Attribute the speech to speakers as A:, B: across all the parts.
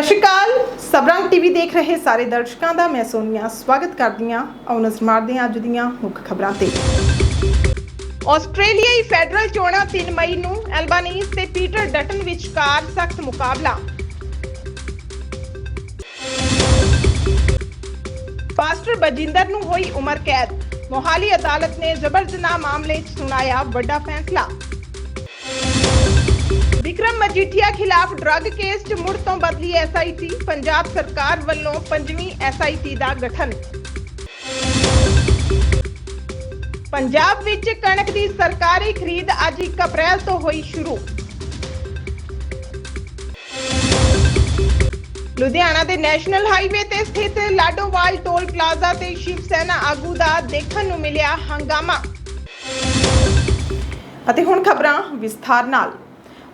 A: ਸਤਿ ਸ਼੍ਰੀ ਅਕਾਲ। ਸਬਰੰਗ ਟੀਵੀ ਦੇਖ ਰਹੇ ਸਾਰੇ ਦਰਸ਼ਕਾਂ ਦਾ, ਮੈਂ ਸੋਨੀਆ। ਸਵਾਗਤ ਕਰਦੀ ਹਾਂ ਆਓ ਨਜ਼ਰ ਮਾਰਦੇ ਹਾਂ ਅੱਜ ਦੀਆਂ ਮੁੱਖ ਖਬਰਾਂ ਤੇ। ਆਸਟ੍ਰੇਲੀਆਈ ਫੈਡਰਲ ਚੋਣਾਂ 3 ਮਈ ਨੂੰ ਐਲਬਾਨੀਜ਼ ਤੇ ਪੀਟਰ ਡਟਨ ਵਿਚਕਾਰ ਸਖਤ ਮੁਕਾਬਲਾ। ਪਾਸਟਰ ਬਜਿੰਦਰ ਨੂੰ ਹੋਈ ਉਮਰ ਕੈਦ। ਮੋਹਾਲੀ ਅਦਾਲਤ ਨੇ ਜ਼ਬਰ ਜਨਾਹ ਮਾਮਲੇ 'ਚ ਸੁਣਾਇਆ ਵੱਡਾ ਫੈਸਲਾ। ਵਿਕਰਮ ਮਜੀਠੀਆ ਖਿਲਾਫ ਡਰੱਗ ਕੇਸ 'ਚ ਮੁੜ ਤੋਂ ਬਦਲੀ ਐਸਆਈਟੀ ਪੰਜਾਬ ਸਰਕਾਰ ਵੱਲੋਂ ਪੰਜਵੀਂ ਐਸਆਈਟੀ ਦਾ ਗਠਨ। ਪੰਜਾਬ ਵਿੱਚ ਕਣਕ ਦੀ ਸਰਕਾਰੀ ਖਰੀਦ ਅੱਜ 1 ਅਪ੍ਰੈਲ ਤੋਂ ਹੋਈ ਸ਼ੁਰੂ। ਲੁਧਿਆਣਾ ਦੇ ਨੈਸ਼ਨਲ ਹਾਈਵੇ ਤੇ ਸਥਿਤ ਲਾਡੋਵਾਲ ਟੋਲ ਪਲਾਜ਼ਾ ਤੇ ਸ਼ਿਵ ਸੈਨਾ ਆਗੂ ਦਾ ਦੇਖਣ ਨੂੰ ਮਿਲਿਆ ਹੰਗਾਮਾ। ਅਤੇ ਹੁਣ ਖਬਰਾਂ ਵਿਸਥਾਰ ਨਾਲ।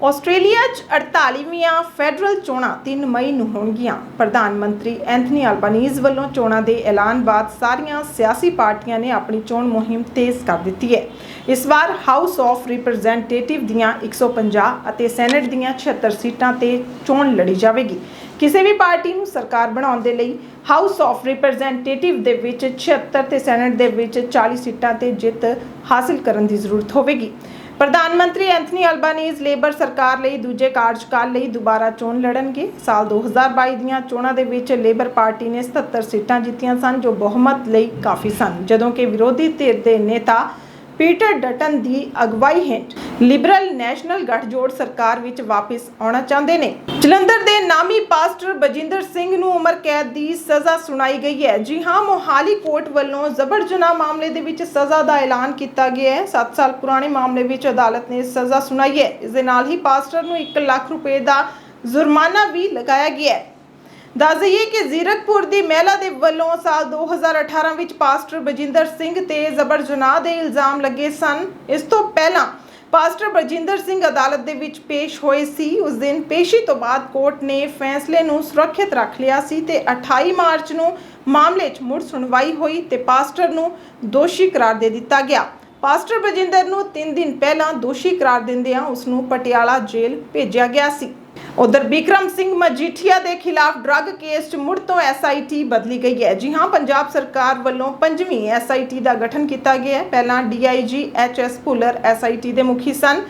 A: ਆਸਟ੍ਰੇਲੀਆ 'ਚ 48ਵੀਆਂ ਫੈਡਰਲ ਚੋਣਾਂ 3 ਮਈ ਨੂੰ ਹੋਣਗੀਆਂ। ਪ੍ਰਧਾਨ ਮੰਤਰੀ ਐਂਥਨੀ ਅਲਬਾਨੀਜ਼ ਵੱਲੋਂ ਚੋਣਾਂ ਦੇ ਐਲਾਨ ਬਾਅਦ ਸਾਰੀਆਂ ਸਿਆਸੀ ਪਾਰਟੀਆਂ ਨੇ ਆਪਣੀ ਚੋਣ ਮੁਹਿੰਮ ਤੇਜ਼ ਕਰ ਦਿੱਤੀ ਹੈ। ਇਸ ਵਾਰ ਹਾਊਸ ਆਫ ਰਿਪਰੈਜ਼ੈਂਟੇਟਿਵ ਦੀਆਂ 150 ਅਤੇ ਸੈਨੇਟ ਦੀਆਂ 76 ਸੀਟਾਂ ਤੇ ਚੋਣ ਲੜੀ ਜਾਵੇਗੀ। ਕਿਸੇ ਵੀ ਪਾਰਟੀ ਨੂੰ ਸਰਕਾਰ ਬਣਾਉਣ ਦੇ ਲਈ ਹਾਊਸ ਆਫ ਰਿਪਰੈਜ਼ੈਂਟੇਟਿਵ ਦੇ ਵਿੱਚ 76 ਤੇ ਸੈਨੇਟ ਦੇ ਵਿੱਚ 40 ਸੀਟਾਂ ਤੇ ਜਿੱਤ ਹਾਸਲ ਕਰਨ ਦੀ ਜ਼ਰੂਰਤ ਹੋਵੇਗੀ। ਪ੍ਰਧਾਨ ਮੰਤਰੀ ਐਂਥਨੀ ਅਲਬਾਨੀਜ਼ ਲੇਬਰ ਸਰਕਾਰ ਲਈ ਦੂਜੇ ਕਾਰਜਕਾਲ ਲਈ ਦੁਬਾਰਾ ਚੋਣ ਲੜਨਗੇ। ਸਾਲ 2022 ਦੀਆਂ ਚੋਣਾਂ ਦੇ ਵਿੱਚ ਲੇਬਰ ਪਾਰਟੀ ਨੇ 77 ਸੀਟਾਂ ਜਿੱਤੀਆਂ ਸਨ, ਜੋ ਬਹੁਮਤ ਲਈ ਕਾਫੀ ਸਨ। ਜਦੋਂ ਕਿ ਵਿਰੋਧੀ ਧਿਰ ਦੇ ਨੇਤਾ ਪੀਟਰ ਡਟਨ ਦੀ ਅਗਵਾਈ ਹੇਠ ਲਿਬਰਲ ਨੈਸ਼ਨਲ ਗਠਜੋੜ ਸਰਕਾਰ ਵਿੱਚ ਵਾਪਸ ਆਉਣਾ ਚਾਹੁੰਦੇ ਨੇ। ਜਲੰਧਰ ਦੇ ਨਾਮੀ ਪਾਸਟਰ ਬਜਿੰਦਰ ਸਿੰਘ ਨੂੰ ਉਮਰ ਕੈਦ ਦੀ ਸਜ਼ਾ ਸੁਣਾਈ ਗਈ ਹੈ। ਜੀ ਹਾਂ, ਮੋਹਾਲੀ ਕੋਰਟ ਵੱਲੋਂ ਜ਼ਬਰ ਜਨਾਹ ਮਾਮਲੇ ਦੇ ਵਿੱਚ ਸਜ਼ਾ ਦਾ ਐਲਾਨ ਕੀਤਾ ਗਿਆ ਹੈ। 7 ਸਾਲ ਪੁਰਾਣੇ ਮਾਮਲੇ ਵਿੱਚ ਅਦਾਲਤ ਨੇ ਸਜ਼ਾ ਸੁਣਾਈ ਹੈ। ਇਸ ਦੇ ਨਾਲ ਹੀ ਪਾਸਟਰ ਨੂੰ 1 ਲੱਖ ਰੁਪਏ ਦਾ ਜੁਰਮਾਨਾ ਵੀ ਲਗਾਇਆ ਗਿਆ ਹੈ। ਦੱਸ ਦਈਏ ਕਿ ਜ਼ੀਰਕਪੁਰ ਦੀ ਮਹਿਲਾ ਦੇ ਵੱਲੋਂ ਸਾਲ 2018 ਵਿੱਚ ਪਾਸਟਰ ਬਜਿੰਦਰ ਸਿੰਘ ਤੇ ਜ਼ਬਰ ਜਨਾਹ ਦੇ ਇਲਜ਼ਾਮ ਲੱਗੇ ਸਨ। ਇਸ ਤੋਂ ਪਹਿਲਾਂ ਪਾਸਟਰ ਬਜਿੰਦਰ ਸਿੰਘ ਅਦਾਲਤ ਦੇ ਵਿੱਚ ਪੇਸ਼ ਹੋਏ ਸੀ। ਉਸ ਦਿਨ ਪੇਸ਼ੀ ਤੋਂ ਬਾਅਦ ਕੋਰਟ ਨੇ ਫੈਸਲੇ ਨੂੰ ਸੁਰੱਖਿਅਤ ਰੱਖ ਲਿਆ ਸੀ ਤੇ 28 ਮਾਰਚ ਨੂੰ ਮਾਮਲੇ 'ਚ ਮੁੜ ਸੁਣਵਾਈ ਹੋਈ ਤੇ ਪਾਸਟਰ ਨੂੰ ਦੋਸ਼ੀ ਕਰਾਰ ਦੇ ਦਿੱਤਾ ਗਿਆ। ਪਾਸਟਰ ਬਜਿੰਦਰ ਨੂੰ 3 ਦਿਨ ਪਹਿਲਾਂ ਦੋਸ਼ੀ ਕਰਾਰ ਦਿੰਦਿਆਂ ਉਸ ਨੂੰ ਪਟਿਆਲਾ ਜੇਲ੍ਹ ਭੇਜਿਆ ਗਿਆ ਸੀ। ਉਧਰ ਬਿਕਰਮ ਸਿੰਘ ਮਜੀਠੀਆ ਦੇ ਖਿਲਾਫ ਡਰੱਗ ਕੇਸ 'ਚ ਮੁੜ ਤੋਂ ਐਸਆਈਟੀ ਬਦਲੀ ਗਈ ਹੈ। ਜੀ ਹਾਂ, ਪੰਜਾਬ ਸਰਕਾਰ ਵੱਲੋਂ ਪੰਜਵੀਂ ਐਸਆਈਟੀ ਦਾ ਗਠਨ ਕੀਤਾ ਗਿਆ ਹੈ। ਪਹਿਲਾਂ ਡੀਆਈਜੀ ਐਚਐਸ ਭੁੱਲਰ ਐਸਆਈਟੀ ਦੇ ਮੁਖੀ ਸਨ।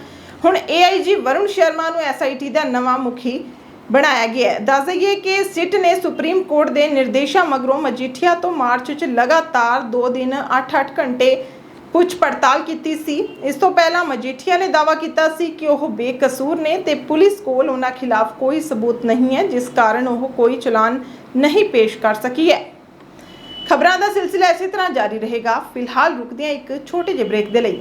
A: ਹੁਣ ਏਆਈਜੀ ਵਰੁਣ ਸ਼ਰਮਾ ਨੂੰ ਐਸਆਈਟੀ ਦਾ ਨਵਾਂ ਮੁਖੀ ਬਣਾਇਆ ਗਿਆ ਹੈ। ਦੱਸ ਦਈਏ ਕਿ ਸਿਟ ਨੇ ਸੁਪਰੀਮ ਕੋਰਟ ਦੇ ਨਿਰਦੇਸ਼ਾਂ ਮਗਰੋਂ ਮਜੀਠੀਆ ਤੋਂ ਮਾਰਚ 'ਚ ਲਗਾਤਾਰ 2 ਦਿਨ 8-8 ਘੰਟੇ ਪੁੱਛ ਪੜਤਾਲ ਕੀਤੀ ਸੀ। ਇਸ ਤੋਂ ਪਹਿਲਾਂ ਮਜੀਠੀਆ ਨੇ ਦਾਅਵਾ ਕੀਤਾ ਸੀ ਕਿ ਉਹ ਬੇਕਸੂਰ ਨੇ ਤੇ ਪੁਲਿਸ ਕੋਲ ਉਹਨਾਂ ਖਿਲਾਫ ਕੋਈ ਸਬੂਤ ਨਹੀਂ ਹੈ, ਜਿਸ ਕਾਰਨ ਉਹ ਕੋਈ ਚਲਾਨ ਨਹੀਂ ਪੇਸ਼ ਕਰ ਸਕੀ ਹੈ। ਖਬਰਾਂ ਦਾ ਸਿਲਸਿਲਾ ਇਸੇ ਤਰ੍ਹਾਂ ਜਾਰੀ ਰਹੇਗਾ। ਫਿਲਹਾਲ ਰੁਕਦੇ ਹਾਂ ਇੱਕ ਛੋਟੇ ਜਿਹੇ ਬ੍ਰੇਕ ਦੇ ਲਈ।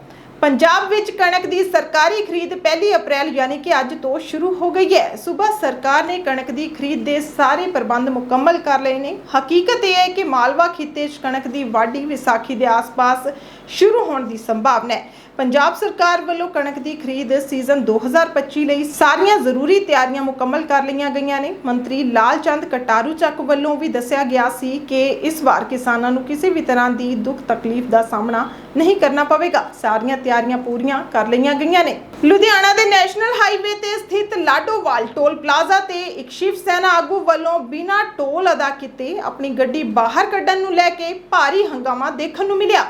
A: ਪੰਜਾਬ ਵਿੱਚ ਕਣਕ ਦੀ ਸਰਕਾਰੀ ਖਰੀਦ 1 ਅਪ੍ਰੈਲ ਯਾਨੀ ਕਿ ਅੱਜ ਤੋਂ ਸ਼ੁਰੂ ਹੋ ਗਈ ਹੈ। ਸੂਬਾ ਸਰਕਾਰ ਨੇ ਕਣਕ ਦੀ ਖਰੀਦ ਦੇ ਸਾਰੇ ਪ੍ਰਬੰਧ ਮੁਕੰਮਲ ਕਰ ਲਏ ਨੇ। ਹਕੀਕਤ ਇਹ ਹੈ ਕਿ ਮਾਲਵਾ ਖਿੱਤੇ 'ਚ ਕਣਕ ਦੀ ਵਾਢੀ ਵਿਸਾਖੀ ਦੇ ਆਸ-ਪਾਸ ਸ਼ੁਰੂ ਹੋਣ ਦੀ ਸੰਭਾਵਨਾ ਹੈ। ਪੰਜਾਬ ਸਰਕਾਰ ਵੱਲੋਂ ਕਣਕ ਦੀ ਖਰੀਦ ਸੀਜ਼ਨ 2025 ਲਈ ਸਾਰੀਆਂ ਜ਼ਰੂਰੀ ਤਿਆਰੀਆਂ ਮੁਕੰਮਲ ਕਰ ਲਈਆਂ ਗਈਆਂ ਨੇ। ਮੰਤਰੀ ਲਾਲ ਚੰਦ ਕਟਾਰੂ ਚੱਕ ਵੱਲੋਂ ਵੀ ਦੱਸਿਆ ਗਿਆ ਸੀ ਕਿ ਇਸ ਵਾਰ ਕਿਸਾਨਾਂ ਨੂੰ ਕਿਸੇ ਵੀ ਤਰ੍ਹਾਂ ਦੀ ਦੁੱਖ ਤਕਲੀਫ ਦਾ ਸਾਹਮਣਾ ਨਹੀਂ ਕਰਨਾ ਪਵੇਗਾ। ਸਾਰੀਆਂ ਤਿਆਰੀਆਂ ਪੂਰੀਆਂ ਕਰ ਲਈਆਂ ਗਈਆਂ ਨੇ। ਲੁਧਿਆਣਾ ਦੇ ਨੈਸ਼ਨਲ ਹਾਈਵੇ ਤੇ ਸਥਿਤ ਲਾਡੋਵਾਲ ਟੋਲ ਪਲਾਜ਼ਾ ਤੇ ਇੱਕ ਸ਼ਿਵ ਸੈਨਾ ਆਗੂ ਵੱਲੋਂ ਬਿਨਾਂ ਟੋਲ ਅਦਾ ਕੀਤੇ ਆਪਣੀ ਗੱਡੀ ਬਾਹਰ ਕੱਢਣ ਨੂੰ ਲੈ ਕੇ ਭਾਰੀ ਹੰਗਾਮਾ ਦੇਖਣ ਨੂੰ ਮਿਲਿਆ।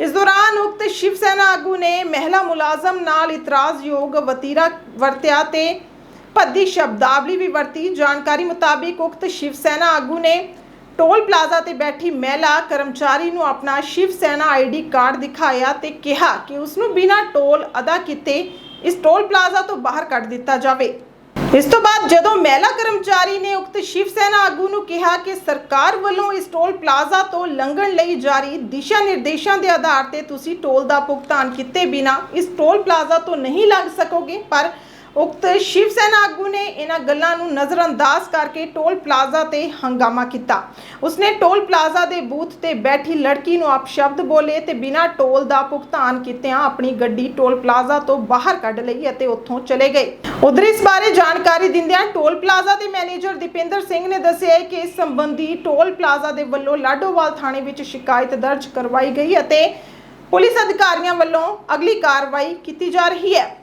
A: ਇਸ ਦੌਰਾਨ ਉਕਤ ਸ਼ਿਵ ਸੈਨਾ ਆਗੂ ਨੇ ਮਹਿਲਾ ਮੁਲਾਜ਼ਮ ਨਾਲ ਇਤਰਾਜ਼ਯੋਗ ਵਤੀਰਾ ਵਰਤਿਆ ਤੇ ਭੱਦੀ ਸ਼ਬਦਾਵਲੀ ਵੀ ਵਰਤੀ। ਜਾਣਕਾਰੀ ਮੁਤਾਬਿਕ ਉਕਤ ਸ਼ਿਵ ਸੈਨਾ ਆਗੂ ਨੇ ਟੋਲ ਪਲਾਜ਼ਾ ਤੇ ਬੈਠੀ ਮਹਿਲਾ ਕਰਮਚਾਰੀ ਨੂੰ ਆਪਣਾ ਸ਼ਿਵ ਸੈਨਾ ਆਈਡੀ ਕਾਰਡ ਦਿਖਾਇਆ ਤੇ ਕਿਹਾ ਕਿ ਉਸ ਨੂੰ ਬਿਨਾਂ ਟੋਲ ਅਦਾ ਕੀਤੇ ਇਸ ਟੋਲ ਪਲਾਜ਼ਾ ਤੋਂ ਬਾਹਰ ਕੱਢ ਦਿੱਤਾ ਜਾਵੇ। ਇਸ ਤੋਂ ਬਾਅਦ ਜਦੋਂ ਮਹਿਲਾ ਕਰਮਚਾਰੀ ਨੇ ਉਕਤ ਸ਼ਿਵ ਸੈਨਾ ਆਗੂ ਨੂੰ ਕਿਹਾ ਕਿ ਸਰਕਾਰ ਵੱਲੋਂ ਇਸ ਟੋਲ ਪਲਾਜ਼ਾ ਤੋਂ ਲੰਘਣ ਲਈ ਜਾਰੀ ਦਿਸ਼ਾ ਨਿਰਦੇਸ਼ਾਂ ਦੇ ਆਧਾਰ ਤੇ ਤੁਸੀਂ ਟੋਲ ਦਾ ਭੁਗਤਾਨ ਕੀਤੇ ਬਿਨਾ ਇਸ ਟੋਲ ਪਲਾਜ਼ਾ ਤੋਂ ਨਹੀਂ ਲੰਘ ਸਕੋਗੇ, ਪਰ ਉਕਤ ਸ਼ਿਵ ਸੈਨਾ ਆਗੂ ਨੇ ਇਹਨਾਂ ਗੱਲਾਂ ਨੂੰ ਨਜ਼ਰਅੰਦਾਜ਼ ਕਰਕੇ ਟੋਲ ਪਲਾਜ਼ਾ ਤੇ ਹੰਗਾਮਾ ਕੀਤਾ। ਉਸਨੇ ਟੋਲ ਪਲਾਜ਼ਾ ਦੇ ਬੂਥ ਤੇ ਬੈਠੀ ਲੜਕੀ ਨੂੰ ਅਪਸ਼ਬਦ ਬੋਲੇ ਤੇ ਬਿਨਾਂ ਟੋਲ ਦਾ ਭੁਗਤਾਨ ਕੀਤਿਆਂ ਆਪਣੀ ਗੱਡੀ ਟੋਲ ਪਲਾਜ਼ਾ ਤੋਂ ਬਾਹਰ ਕੱਢ ਲਈ ਅਤੇ ਉੱਥੋਂ ਚਲੇ ਗਏ। ਉਧਰ ਇਸ ਬਾਰੇ ਜਾਣਕਾਰੀ ਦਿੰਦਿਆਂ ਟੋਲ ਪਲਾਜ਼ਾ ਦੇ ਮੈਨੇਜਰ ਦੀਪਿੰਦਰ ਸਿੰਘ ਨੇ ਦੱਸਿਆ ਕਿ ਇਸ ਸੰਬੰਧੀ ਟੋਲ ਪਲਾਜ਼ਾ ਦੇ ਵੱਲੋਂ ਲਾਡੋਵਾਲ ਥਾਣੇ ਵਿੱਚ ਸ਼ਿਕਾਇਤ ਦਰਜ ਕਰਵਾਈ ਗਈ ਅਤੇ ਪੁਲਿਸ ਅਧਿਕਾਰੀਆਂ ਵੱਲੋਂ ਅਗਲੀ ਕਾਰਵਾਈ ਕੀਤੀ ਜਾ ਰਹੀ ਹੈ।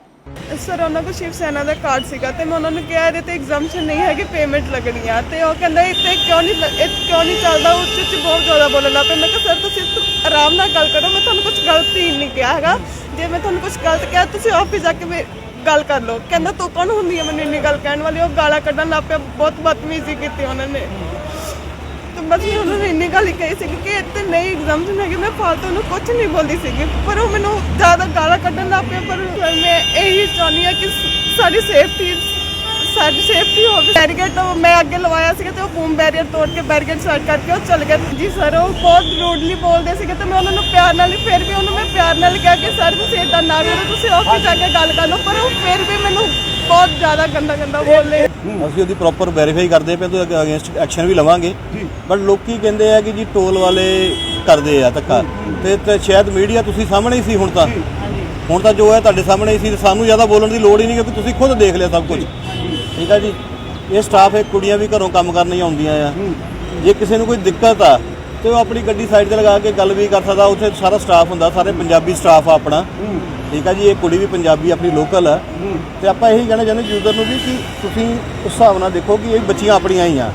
B: ਸਰ, ਉਹਨਾਂ ਕੋਲ ਸ਼ਿਵ ਸੈਨਾ ਦਾ ਕਾਰਡ ਸੀਗਾ ਤੇ ਮੈਂ ਉਹਨਾਂ ਨੂੰ ਕਿਹਾ ਇਹਦੇ ਤੇ ਐਗਜ਼ਾਮਸ਼ਨ ਨਹੀਂ ਹੈਗੀ ਪੇਮੈਂਟ ਲੱਗਣੀ ਆ ਤੇ ਉਹ ਕਹਿੰਦਾ, ਇੱਥੇ ਕਿਉਂ ਨਹੀਂ ਇਹ ਕਿਉਂ ਨਹੀਂ ਚੱਲਦਾ? ਉੱਚ ਉੱਚ ਬਹੁਤ ਜ਼ਿਆਦਾ ਬੋਲਣ ਲੱਗ ਪਿਆ ਮੈਂ ਕਿਹਾ, ਸਰ, ਤੁਸੀਂ ਆਰਾਮ ਨਾਲ ਗੱਲ ਕਰੋ, ਮੈਂ ਤੁਹਾਨੂੰ ਕੁਝ ਗਲਤ ਹੀ ਨਹੀਂ ਕਿਹਾ ਹੈਗਾ। ਜੇ ਮੈਂ ਤੁਹਾਨੂੰ ਕੁਝ ਗਲਤ ਕਿਹਾ, ਤੁਸੀਂ ਆਫਿਸ ਜਾ ਕੇ ਮੇ- ਗੱਲ ਕਰ ਲਓ। ਕਹਿੰਦਾ, ਤੂੰ ਕੌਣ ਹੁੰਦੀ ਹੈ ਮੈਨੂੰ ਇੰਨੀ ਗੱਲ ਕਹਿਣ ਵਾਲੀ? ਉਹ ਗਾਲਾਂ ਕੱਢਣ ਲੱਗ ਪਿਆ, ਬਹੁਤ ਬਦਤਮੀਜ਼ੀ ਕੀਤੀ ਉਹਨਾਂ ਨੇ। ਬਸ ਮੈਂ ਉਹਨਾਂ ਨੂੰ ਇੰਨੀ ਗੱਲ ਹੀ ਕਹੀ ਸੀ ਕਿ ਇੱਥੇ ਨਹੀਂ ਐਗਜ਼ਾਮਸ਼ਨ ਹੈਗੇ, ਮੈਂ ਫਾਲਤੂ ਨੂੰ ਕੁਝ ਨਹੀਂ ਬੋਲਦੀ ਸੀਗੀ। ਪਰ ਉਹ ਮੈਨੂੰ ਜ਼ਿਆਦਾ ਗਾਲਾਂ ਕੱਢਣ ਲੱਗ ਪਿਆ ਪਰ ਮੈਂ ਇਹੀ ਚਾਹੁੰਦੀ ਹਾਂ ਕਿ ਸਾਡੀ ਸੇਫਟੀ ਸਾਡੀ ਸੇਫਟੀ ਹੋਵੇ। ਬੈਰੀਕੇਡ ਮੈਂ ਅੱਗੇ ਲਵਾਇਆ ਸੀਗਾ ਤੇ ਉਹ ਬੂਮ ਬੈਰੀਅਰ ਤੋੜ ਕੇ ਬੈਰੀਕੇਡ ਸੈੱਟ ਕਰਕੇ ਉਹ ਚਲ ਗਏ। ਜੀ ਸਰ ਉਹ ਬਹੁਤ ਰੂਡਲੀ ਬੋਲਦੇ ਸੀਗੇ ਤੇ ਮੈਂ ਉਹਨਾਂ ਨੂੰ ਪਿਆਰ ਨਾਲ ਹੀ ਫਿਰ ਵੀ ਉਹਨੂੰ ਮੈਂ ਪਿਆਰ ਨਾਲ ਕਿਹਾ ਕਿ ਸਰ ਤੁਸੀਂ ਇਦਾਂ ਨਾ ਕਰੋ, ਤੁਸੀਂ ਆਫਿਸ ਜਾ ਕੇ ਗੱਲ ਕਰ ਲਓ। ਪਰ ਉਹ ਫਿਰ ਵੀ ਮੈਨੂੰ ਬਹੁਤ ਜ਼ਿਆਦਾ ਗੰਦਾ ਗੰਦਾ ਬੋਲੇ
C: ਅਸੀਂ ਉਹਦੀ ਪ੍ਰੋਪਰ ਵੈਰੀਫਾਈ ਕਰਦੇ ਪਏ ਤੇ ਅਗੇਂਸਟ ਐਕਸ਼ਨ ਵੀ ਲਵਾਂਗੇ। ਬਟ ਲੋਕੀ ਕਹਿੰਦੇ ਆ ਕਿ ਜੀ ਟੋਲ ਵਾਲੇ ਕਰਦੇ ਆ ਧੱਕਾ। ਤੇ ਤੇ ਸ਼ਾਇਦ ਮੀਡੀਆ ਤੁਸੀਂ ਸਾਹਮਣੇ ਹੀ ਸੀ ਹੁਣ ਤਾਂ। ਹੁਣ ਤਾਂ ਜੋ ਹੈ ਤੁਹਾਡੇ ਸਾਹਮਣੇ ਹੀ ਸੀ ਸਾਨੂੰ ਜ਼ਿਆਦਾ ਬੋਲਣ ਦੀ ਲੋੜ ਹੀ ਨਹੀਂ ਕਿਉਂਕਿ ਤੁਸੀਂ ਖੁਦ ਦੇਖ ਲਿਆ ਸਭ ਕੁਝ। ਠੀਕ ਆ ਜੀ? ਇਹ ਸਟਾਫ ਇਹ ਕੁੜੀਆਂ ਵੀ ਘਰੋਂ ਕੰਮ ਕਰਨ ਹੀ ਆਉਂਦੀਆਂ ਆ। ਜੇ ਕਿਸੇ ਨੂੰ ਕੋਈ ਦਿੱਕਤ ਆ ਤੇ ਉਹ ਆਪਣੀ ਗੱਡੀ ਸਾਈਡ ਤੇ ਲਗਾ ਕੇ ਗੱਲ ਵੀ ਕਰ ਸਕਦਾ। ਉੱਥੇ ਸਾਰਾ ਸਟਾਫ ਹੁੰਦਾ ਸਾਰੇ ਪੰਜਾਬੀ ਸਟਾਫ ਆ ਆਪਣਾ। ਠੀਕ ਆ ਜੀ ਇਹ ਕੁੜੀ ਵੀ ਪੰਜਾਬੀ ਆਪਣੀ ਲੋਕਲ ਆ। ਤੇ ਆਪਾਂ ਇਹੀ ਕਹਿਣਾ ਚਾਹੁੰਦੇ ਯੂਜ਼ਰ ਨੂੰ ਵੀ ਕਿ ਤੁਸੀਂ ਉਸ ਹਿਸਾਬ ਨਾਲ ਦੇਖੋ ਕਿ ਇਹ ਬੱਚੀਆਂ ਆਪਣੀਆਂ ਹੀ ਆ।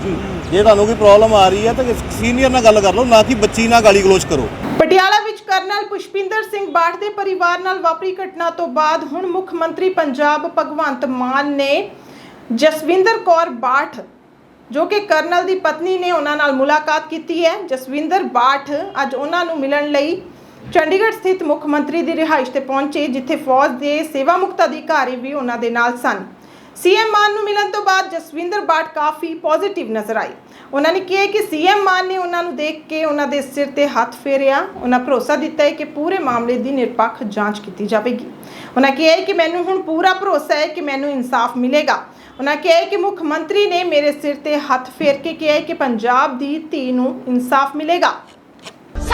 C: ਜੇ। ਤੁਹਾਨੂੰ ਕੋਈ ਪ੍ਰੋਬਲਮ ਆ ਰਹੀ ਹੈ ਤਾਂ ਸੀਨੀਅਰ ਨਾਲ ਗੱਲ ਕਰ ਲਓ ਨਾ ਕਿ ਬੱਚੀ ਨਾਲ ਗਾਲੀ ਗਲੋਚ ਕਰੋ।
A: ਪਟਿਆਲਾ ਵਿੱਚ ਕਰਨਲ ਪੁਸ਼ਪਿੰਦਰ ਸਿੰਘ ਬਾਠ ਦੇ ਪਰਿਵਾਰ ਨਾਲ ਵਾਪਰੀ ਘਟਨਾ ਤੋਂ ਬਾਅਦ ਹੁਣ ਮੁੱਖ ਮੰਤਰੀ ਪੰਜਾਬ ਭਗਵੰਤ ਮਾਨ ਨੇ ਜਸਵਿੰਦਰ ਕੌਰ ਬਾਠ ਜੋ ਕਿ ਕਰਨਲ ਦੀ ਪਤਨੀ ਨੇ ਉਹਨਾਂ ਨਾਲ ਮੁਲਾਕਾਤ ਕੀਤੀ ਹੈ। ਜਸਵਿੰਦਰ ਬਾਠ ਅੱਜ ਉਹਨਾਂ ਨੂੰ ਮਿਲਣ ਲਈ ਚੰਡੀਗੜ੍ਹ ਸਥਿਤ ਮੁੱਖ ਮੰਤਰੀ ਦੀ ਰਿਹਾਇਸ਼ ਤੇ ਪਹੁੰਚੇ, ਜਿੱਥੇ ਫੌਜ ਦੇ ਸੇਵਾ ਮੁਕਤ ਅਧਿਕਾਰੀ ਵੀ ਉਹਨਾਂ ਦੇ ਨਾਲ ਸਨ। ਸੀਐਮ ਮਾਨ ਨੂੰ ਮਿਲਣ ਤੋਂ ਬਾਅਦ ਜਸਵਿੰਦਰ ਬਾਟ ਕਾਫੀ ਪੋਜ਼ਿਟਿਵ ਨਜ਼ਰ ਆਏ। ਉਹਨਾਂ ਨੇ ਕਿਹਾ ਕਿ ਸੀਐਮ ਮਾਨ ਨੇ ਉਹਨਾਂ ਨੂੰ ਦੇਖ ਕੇ ਉਹਨਾਂ ਦੇ ਸਿਰ ਤੇ ਹੱਥ ਫੇਰਿਆ। ਉਹਨਾਂ ਭਰੋਸਾ ਦਿੱਤਾ ਹੈ ਕਿ ਪੂਰੇ ਮਾਮਲੇ ਦੀ ਨਿਰਪੱਖ ਜਾਂਚ ਕੀਤੀ ਜਾਵੇਗੀ। ਉਹਨਾਂ ਕਿਹਾ ਹੈ ਕਿ ਮੈਨੂੰ ਹੁਣ ਪੂਰਾ ਭਰੋਸਾ ਹੈ ਕਿ ਮੈਨੂੰ ਇਨਸਾਫ ਮਿਲੇਗਾ। ਉਹਨਾਂ ਕਿਹਾ ਕਿ ਮੁੱਖ ਮੰਤਰੀ ਨੇ ਮੇਰੇ ਸਿਰ ਤੇ ਹੱਥ ਫੇਰ ਕੇ ਕਿਹਾ ਹੈ ਕਿ ਪੰਜਾਬ ਦੀ ਧੀ ਨੂੰ ਇਨਸਾਫ ਮਿਲੇਗਾ।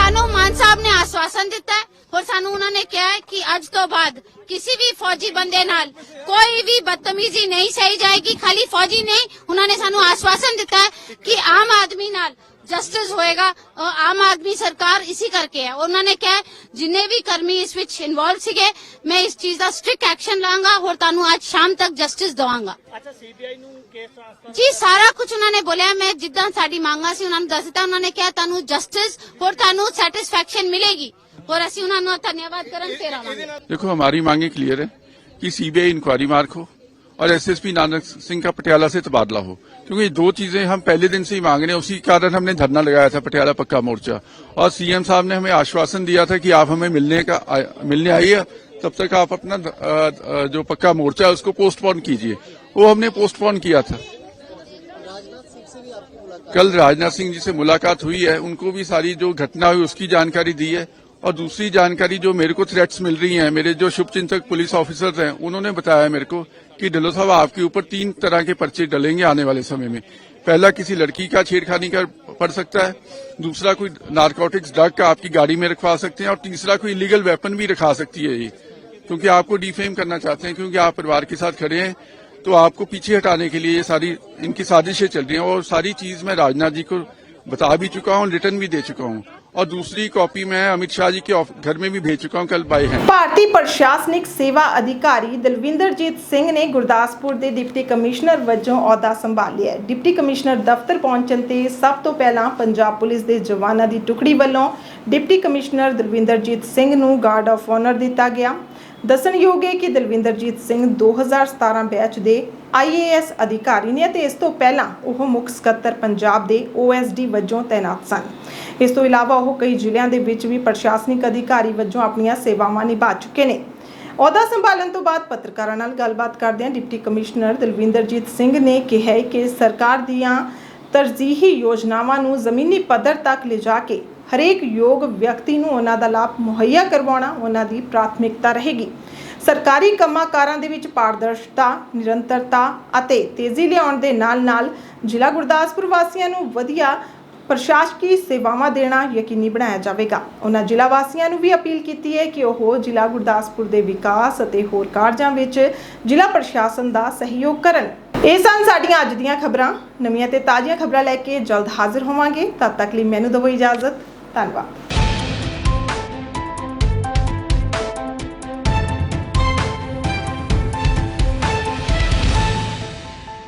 D: ਸਾਨੂੰ ਮਾਨ ਸਾਹਿਬ ਨੇ ਆਸ਼ਵਾਸਨ ਦਿੱਤਾ ਹੈ ਔਰ ਸਾਨੂੰ ਉਹਨਾਂ ਨੇ ਕਿਹਾ ਕਿ ਅੱਜ ਤੋਂ ਬਾਅਦ ਕਿਸੇ ਵੀ ਫੌਜੀ ਬੰਦੇ ਨਾਲ ਕੋਈ ਵੀ ਬਦਤਮੀਜ਼ੀ ਨਹੀਂ ਸਹੀ ਜਾਏਗੀ ਖਾਲੀ ਫੌਜੀ ਨਹੀਂ ਉਹਨਾਂ ਨੇ ਸਾਨੂੰ ਆਸ਼ਵਾਸਨ ਦਿੱਤਾ ਕਿ ਆਮ ਆਦਮੀ ਨਾਲ ਜਸਟਿਸ ਹੋਏਗਾ ਔਰ ਆਮ ਆਦਮੀ ਸਰਕਾਰ ਇਸੇ ਕਰਕੇ ਹੈ ਉਹਨਾਂ ਨੇ ਕਿਹਾ ਹੈ, ਜਿੰਨੇ ਵੀ ਕਰਮੀ ਇਸ ਵਿੱਚ ਇਨਵੋਲਵ ਸੀਗੇ ਮੈਂ ਇਸ ਚੀਜ਼ ਦਾ ਸਟ੍ਰਿਕਟ ਐਕਸ਼ਨ ਲਾਂਗਾ ਔਰ ਤੁਹਾਨੂੰ ਅੱਜ ਸ਼ਾਮ ਤੱਕ ਜਸਟਿਸ ਦਵਾਂਗਾ ਜੀ ਸਾਰਾ ਕੁਝ ਉਹਨਾਂ ਨੇ ਬੋਲਿਆ ਮੈਂ ਜਿੱਦਾਂ ਸਾਡੀ ਮੰਗਾਂ ਸੀ ਉਹਨਾਂ ਨੂੰ ਦੱਸ ਦਿੱਤਾ ਉਹਨਾਂ ਨੇ ਕਿਹਾ ਤੁਹਾਨੂੰ ਜਸਟਿਸ ਹੋਰ ਤੁਹਾਨੂੰ ਸੈਟੀਸਫੈਕਸ਼ਨ ਮਿਲੇਗੀ ਔਰ ਅਸੀਂ ਉਹਨਾਂ ਨੂੰ ਧੰਨਵਾਦ ਕਰਨ ਤੇ ਰਵਾਂਗੇ
E: देखो हमारी मांगे क्लियर है कि सीबीआई इंक्वायरी मार्क हो और एसएसपी नानक सिंह का पटियाला से तबादला हो। क्योंकि दो चीज़ें हम पहले दिन से ही मांग रहे हैं, उसी कारण हमने धरना लगाया था पटियाला पक्का मोर्चा। और सीएम साहब ने हमें आश्वासन दिया था कि आप हमें मिलने का, आ- मिलने आइए, तब तक आप अपना जो पक्का मोर्चा है उसको पोस्टपोन कीजिए। वो हमने पोस्टपोन किया था। कल राजनाथ सिंह जी से मुलाकात हुई है, उनको भी सारी जो घटना हुई उसकी जानकारी दी है। और दूसरी जानकारी जो मेरे को थ्रेट्स मिल रही हैं, मेरे जो शुभचिंतक पुलिस ऑफिसर्स हैं, उन्होंने बताया मेरे को कि डलो साहब, आपके ऊपर तीन तरह के पर्चे डलेंगे आने वाले समय में। पहला, किसी लड़की का छेड़खानी का पड़ सकता है। दूसरा, कोई नारकोटिक्स ड्रग का आपकी गाड़ी में रखवा सकते हैं। और तीसरा, कोई इलीगल वेपन भी रखा सकती है ये। क्योंकि आपको डिफेम करना चाहते हैं, क्योंकि आप परिवार के साथ खड़े हैं तो आपको पीछे हटाने के लिए ये सारी, इनकी साजिशें चल रही हैं। और सारी चीज़ मैं राजनाथ जी को बता भी चुका हूँ, रिटर्न भी दे चुका हूँ। और दूसरी कॉपी मैं अमित शाह जी के ऑफ- घर में भी भेज चुका हूँ कल बाई हैंड
A: ਭਾਰਤੀ ਪ੍ਰਸ਼ਾਸਨਿਕ ਸੇਵਾ ਅਧਿਕਾਰੀ ਦਲਵਿੰਦਰਜੀਤ ਸਿੰਘ ਨੇ ਗੁਰਦਾਸਪੁਰ ਦੇ ਡਿਪਟੀ ਕਮਿਸ਼ਨਰ ਵਜੋਂ ਅਹੁਦਾ ਸੰਭਾਲਿਆ ਹੈ ਡਿਪਟੀ ਕਮਿਸ਼ਨਰ ਦਫ਼ਤਰ ਪਹੁੰਚਣ ਤੇ ਸਭ ਤੋਂ ਪਹਿਲਾਂ ਪੰਜਾਬ ਪੁਲਿਸ ਦੇ ਜਵਾਨਾਂ ਦੀ ਟੁਕੜੀ ਵੱਲੋਂ ਡਿਪਟੀ ਕਮਿਸ਼ਨਰ ਦਲਵਿੰਦਰਜੀਤ ਸਿੰਘ ਨੂੰ ਗਾਰਡ ਆਫ ਆਨਰ ਦਿੱਤਾ ਗਿਆ ਦੱਸਣਯੋਗ ਹੈ ਕਿ ਦਲਵਿੰਦਰਜੀਤ ਸਿੰਘ 2017 ਬੈਚ ਦੇ ਆਈਏਐਸ ਅਧਿਕਾਰੀ ਨੇ ਅਤੇ ਇਸ ਤੋਂ ਪਹਿਲਾਂ ਉਹ ਮੁੱਖ ਸਕੱਤਰ ਪੰਜਾਬ ਦੇ ਓਐਸਡੀ ਵਜੋਂ ਤਾਇਨਾਤ ਸਨ। ਇਸ ਤੋਂ ਇਲਾਵਾ ਉਹ ਕਈ ਜ਼ਿਲ੍ਹਿਆਂ ਦੇ ਵਿੱਚ ਵੀ ਪ੍ਰਸ਼ਾਸਨਿਕ ਅਧਿਕਾਰੀ ਵਜੋਂ ਆਪਣੀਆਂ ਸੇਵਾਵਾਂ ਨਿਭਾ ਚੁੱਕੇ ਨੇ। ਅਹੁਦਾ ਸੰਭਾਲਣ ਤੋਂ ਬਾਅਦ ਪੱਤਰਕਾਰਾਂ ਨਾਲ ਗੱਲਬਾਤ ਕਰਦਿਆਂ ਡਿਪਟੀ ਕਮਿਸ਼ਨਰ ਦਲਵਿੰਦਰਜੀਤ ਸਿੰਘ ਨੇ ਕਿਹਾ ਹੈ ਕਿ ਸਰਕਾਰ ਦੀਆਂ ਤਰਜੀਹੀ ਯੋਜਨਾਵਾਂ ਨੂੰ ਜ਼ਮੀਨੀ ਪੱਧਰ ਤੱਕ ਲਿਜਾ ਕੇ ਹਰੇਕ ਯੋਗ ਵਿਅਕਤੀ ਨੂੰ ਉਹਨਾਂ ਦਾ ਲਾਭ ਮੁਹੱਈਆ ਕਰਵਾਉਣਾ ਉਹਨਾਂ ਦੀ ਪ੍ਰਾਥਮਿਕਤਾ ਰਹੇਗੀ। ਸਰਕਾਰੀ ਕੰਮਾਂ ਕਾਰਾਂ ਦੇ ਵਿੱਚ ਪਾਰਦਰਸ਼ਤਾ, ਨਿਰੰਤਰਤਾ ਅਤੇ ਤੇਜ਼ੀ ਲਿਆਉਣ ਦੇ ਨਾਲ-ਨਾਲ ਜ਼ਿਲ੍ਹਾ ਗੁਰਦਾਸਪੁਰ ਵਾਸੀਆਂ ਨੂੰ ਵਧੀਆ ਪ੍ਰਸ਼ਾਸਕੀ ਸੇਵਾਵਾਂ ਦੇਣਾ ਯਕੀਨੀ ਬਣਾਇਆ ਜਾਵੇਗਾ। ਉਹਨਾਂ ਜ਼ਿਲ੍ਹਾ ਵਾਸੀਆਂ ਨੂੰ ਵੀ ਅਪੀਲ ਕੀਤੀ ਹੈ ਕਿ ਉਹ ਜ਼ਿਲ੍ਹਾ ਗੁਰਦਾਸਪੁਰ ਦੇ ਵਿਕਾਸ ਅਤੇ ਹੋਰ ਕਾਰਜਾਂ ਵਿੱਚ ਜ਼ਿਲ੍ਹਾ ਪ੍ਰਸ਼ਾਸਨ ਦਾ ਸਹਿਯੋਗ ਕਰਨ। ਇਹ ਸਨ ਸਾਡੀਆਂ ਅੱਜ ਦੀਆਂ ਖਬਰਾਂ। ਨਵੀਆਂ ਤੇ ਤਾਜ਼ੀਆਂ ਖਬਰਾਂ ਲੈ ਕੇ ਜਲਦ ਹਾਜ਼ਰ ਹੋਵਾਂਗੇ। ਤਦ ਤੱਕ ਲਈ ਮੈਨੂੰ ਦਿਓ ਇਜਾਜ਼ਤ। 蛋ん。